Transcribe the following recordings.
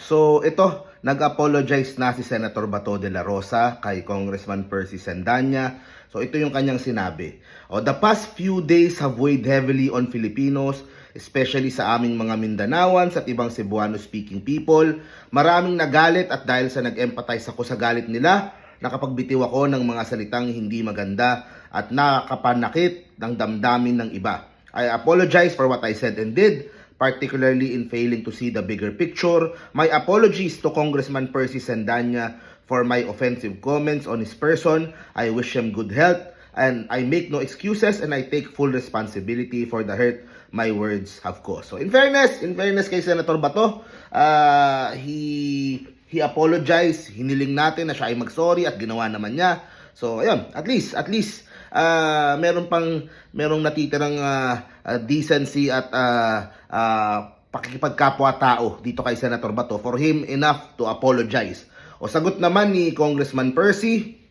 So ito, nag-apologize na si Senator Bato de la Rosa kay Congressman Percy Sandanya. So ito yung kanyang sinabi. Oh, the past few days have weighed heavily on Filipinos, especially sa aming mga Mindanawans at ibang Cebuano speaking people. Maraming nagalit at dahil sa nag-empathize ako sa galit nila, nakapagbitiw ako ng mga salitang hindi maganda at nakapanakit ng damdamin ng iba. I apologize for what I said and did, particularly in failing to see the bigger picture. My apologies to Congressman Percy Sandanya for my offensive comments on his person. I wish him good health and I make no excuses and I take full responsibility for the hurt my words have caused. So in fairness, in fairness kay Senator Bato, uh, he he apologized, hiniling natin na siya ay mag-sorry at ginawa naman niya. So ayun, at least at least uh, meron pang merong natitirang uh, uh, decency at uh, uh, pakikipagkapwa-tao dito kay Senator Bato for him enough to apologize. O sagot naman ni Congressman Percy,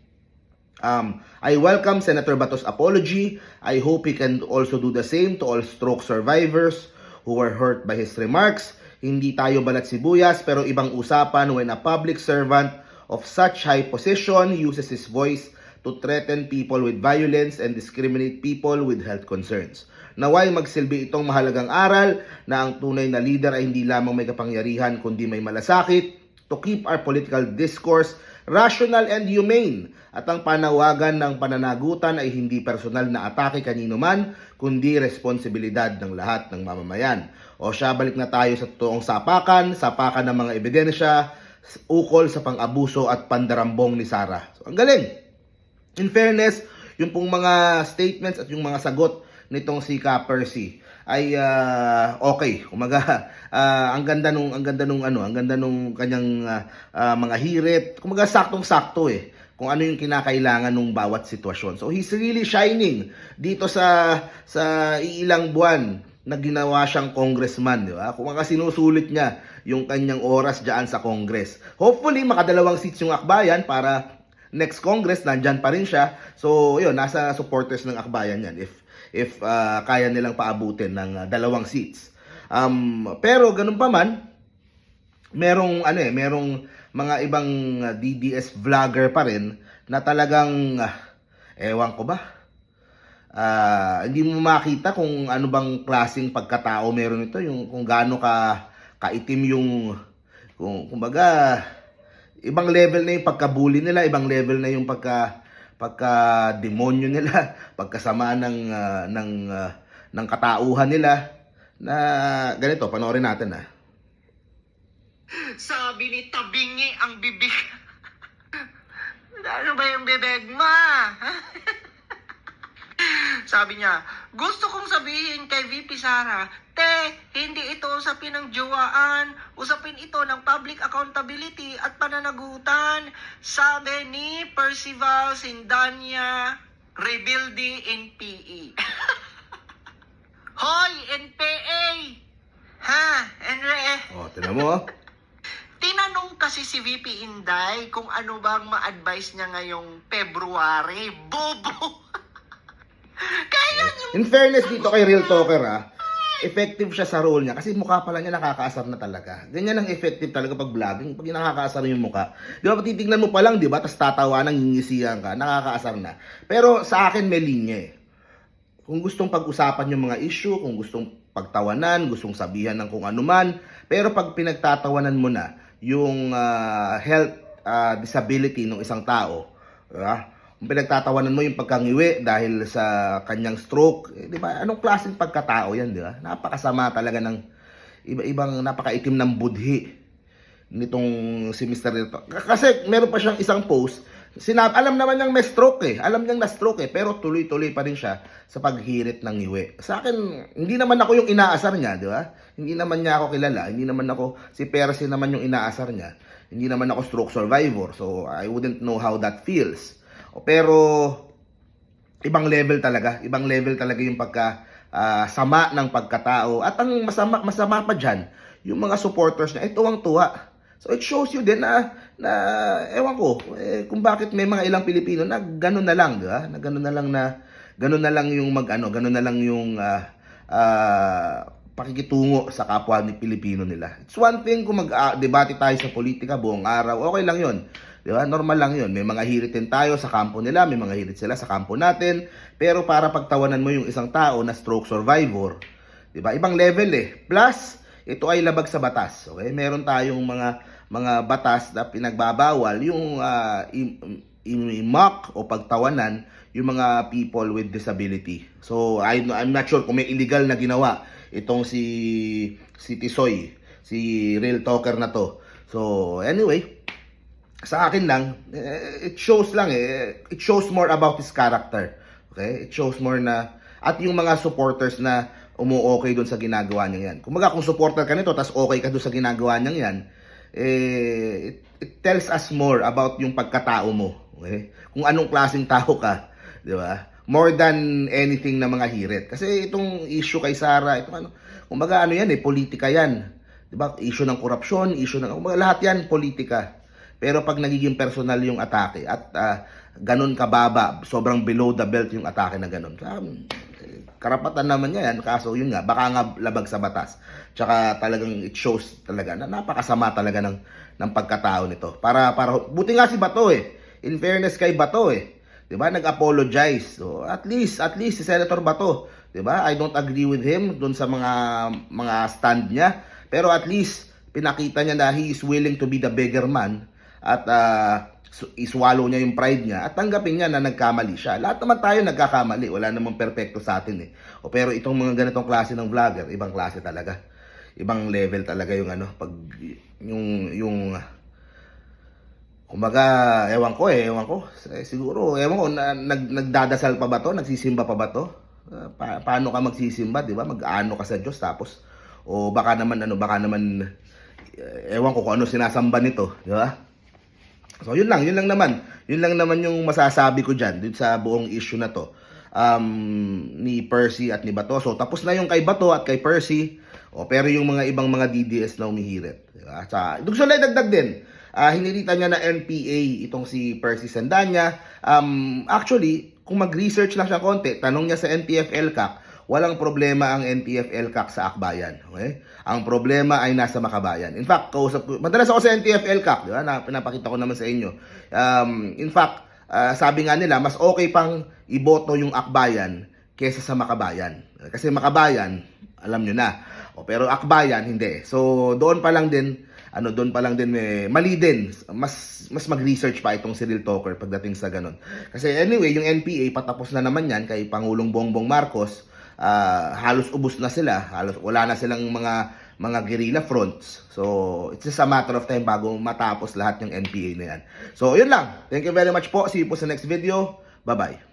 Um, I welcome Senator Bato's apology. I hope he can also do the same to all stroke survivors who were hurt by his remarks. Hindi tayo balat sibuyas pero ibang usapan when a public servant of such high position uses his voice to threaten people with violence and discriminate people with health concerns. Naway magsilbi itong mahalagang aral na ang tunay na leader ay hindi lamang may kapangyarihan kundi may malasakit to keep our political discourse rational and humane at ang panawagan ng pananagutan ay hindi personal na atake kanino man kundi responsibilidad ng lahat ng mamamayan. O siya balik na tayo sa totoong sapakan, sapakan ng mga ebidensya, ukol sa pang-abuso at pandarambong ni Sara. So, ang galing! In fairness, yung pong mga statements at yung mga sagot nitong si Ka Percy ay ah, okay. Kumaga ah, ang ganda nung ang ganda nung ano, ang ganda nung kanyang ah, ah, mga hirit. Kumaga saktong-sakto eh kung ano yung kinakailangan nung bawat sitwasyon. So he's really shining dito sa sa ilang buwan na ginawa siyang congressman, di ba? Kung mga sinusulit niya yung kanyang oras diyan sa Congress. Hopefully makadalawang seats yung akbayan para next Congress nandyan pa rin siya. So, yun, nasa supporters ng akbayan yan if if ah, kaya nilang paabutin ng ah, dalawang seats. Um, pero ganun pa man, merong ano eh, merong mga ibang ah, DDS vlogger pa rin na talagang ah, ewan ko ba. Ah, hindi mo makita kung ano bang klaseng pagkatao meron ito, yung kung gaano ka kaitim yung kung kumbaga ibang level na yung pagkabuli nila, ibang level na yung pagka pagka demonyo nila, pagkasama ng ah, ng ah, ng katauhan nila na ganito, panoorin natin ah. Sabi ni Tabingi ang bibig. ano ba yung bibig ma? Sabi niya, gusto kong sabihin kay VP Sara, te, hindi ito usapin ng jowaan, usapin ito ng public accountability at pananagutan. Sabi ni Percival Sindanya, rebuilding in PE. Hoy, NPA! Ha, NRE? Oh, tingnan mo. oh. Tinanong kasi si VP Inday kung ano bang ma-advise niya ngayong February. Bobo! Kaya In fairness dito kay Real Talker ah, effective siya sa role niya kasi mukha pala niya nakakaasar na talaga. Ganyan ang effective talaga pag vlogging, pag nakakaasar yung mukha. Di ba, titignan mo pa lang, di ba, tapos tatawa nang ngingisihan ka, nakakaasar na. Pero sa akin may linya eh. Kung gustong pag-usapan yung mga issue, kung gustong pagtawanan, gustong sabihan ng kung ano man, pero pag pinagtatawanan mo na yung ah, health ah, disability ng isang tao, di ba? Pinagtatawanan mo yung pagkangiwi dahil sa kanyang stroke, eh, di ba? Anong klaseng pagkatao yan, di ba? Napakasama talaga ng iba-ibang napakaitim ng budhi nitong si Mr. Rito. K- Kasi meron pa siyang isang post, sinab alam naman niyang may stroke eh. Alam niyang na-stroke eh, pero tuloy-tuloy pa rin siya sa paghirit ng iwi. Sa akin, hindi naman ako yung inaasar niya, di ba? Hindi naman niya ako kilala, hindi naman ako, si Percy naman yung inaasar niya. Hindi naman ako stroke survivor, so I wouldn't know how that feels. Pero, ibang level talaga, ibang level talaga yung pagka ah, sama ng pagkatao. At ang masama, masama pa dyan, yung mga supporters niya, ay tuwang-tuwa. So it shows you din na, na ewan ko, eh, kung bakit may mga ilang Pilipino na gano'n na lang, ba? Na gano'n na lang na, gano'n na lang yung mag, ano, gano'n na lang yung ah, ah, pakikitungo sa kapwa ni Pilipino nila. It's one thing kung mag-debate tayo sa politika buong araw, okay lang yon. Di ba? Normal lang yon. May mga hirit din tayo sa kampo nila, may mga hirit sila sa kampo natin. Pero para pagtawanan mo yung isang tao na stroke survivor, di ba? Ibang level eh. Plus, ito ay labag sa batas. Okay? Meron tayong mga mga batas na pinagbabawal yung ah, i- i- i-mock o pagtawanan yung mga people with disability. So, I, I'm not sure kung may illegal na ginawa itong si si Tisoy, si real talker na to. So, anyway, sa akin lang, eh, it shows lang eh, it shows more about his character. Okay? It shows more na, at yung mga supporters na umu-okay doon sa ginagawa niya yan. Kumaga, kung supporter ka nito, tas okay ka doon sa ginagawa niya yan, eh, it, it tells us more about yung pagkatao mo. Okay? Kung anong klaseng tao ka. Di ba? More than anything na mga hirit. Kasi itong issue kay Sara, itong ano, kumaga ano yan eh, politika yan. Di ba? Issue ng korupsyon, issue ng, kumaga, lahat yan, politika. Pero pag nagiging personal yung atake at ah, ganun kababa, sobrang below the belt yung atake na ganun. Um, karapatan naman niya yan, kaso yun nga, baka nga labag sa batas. Tsaka talagang it shows talaga na napakasama talaga ng, ng pagkatao nito. Para, para, buti nga si Bato eh. In fairness kay Bato eh. 'Di ba? Nag-apologize. So, at least, at least si Senator Bato, 'di ba? I don't agree with him doon sa mga mga stand niya, pero at least pinakita niya na he is willing to be the bigger man at ah, su- iswallow niya yung pride niya at tanggapin niya na nagkamali siya. Lahat naman tayo nagkakamali, wala namang perpekto sa atin eh. O pero itong mga ganitong klase ng vlogger, ibang klase talaga. Ibang level talaga yung ano, pag yung yung Kumbaga, ewan ko eh, ewan ko. Eh, siguro, ewan ko, na, nag, nagdadasal pa ba to? Nagsisimba pa ba to? Ah, pa- paano ka magsisimba, di ba? Mag-ano ka sa Diyos, tapos, o baka naman, ano, baka naman, eh, ewan ko kung ano sinasamba nito, di ba? So, yun lang, yun lang naman. Yun lang naman yung masasabi ko dyan, dun sa buong issue na to. Um, ni Percy at ni Bato. So, tapos na yung kay Bato at kay Percy. O, pero yung mga ibang mga DDS na umihirit. Diba? Sa, na dagdag din. Ah, hinilitan niya na NPA itong si Percy Sandanya. Um, actually, kung mag-research lang siya konti, tanong niya sa NTF LCAC, walang problema ang NTF LCAC sa Akbayan. Okay? Ang problema ay nasa Makabayan. In fact, kausap ko, madalas ako sa NTF LCAC, di ba? Na, pinapakita ko naman sa inyo. Um, in fact, ah, sabi nga nila, mas okay pang iboto yung Akbayan kesa sa Makabayan. Kasi Makabayan, alam nyo na. O, pero Akbayan, hindi. So, doon pa lang din, ano doon pa lang din may mali din mas mas mag-research pa itong Cyril Talker pagdating sa ganun kasi anyway yung NPA patapos na naman yan kay Pangulong Bongbong Marcos ah, halos ubos na sila. Halos wala na silang mga mga guerrilla fronts. So it's just a matter of time bago matapos lahat yung NPA na yan. So yun lang. Thank you very much po. See you po sa next video. Bye bye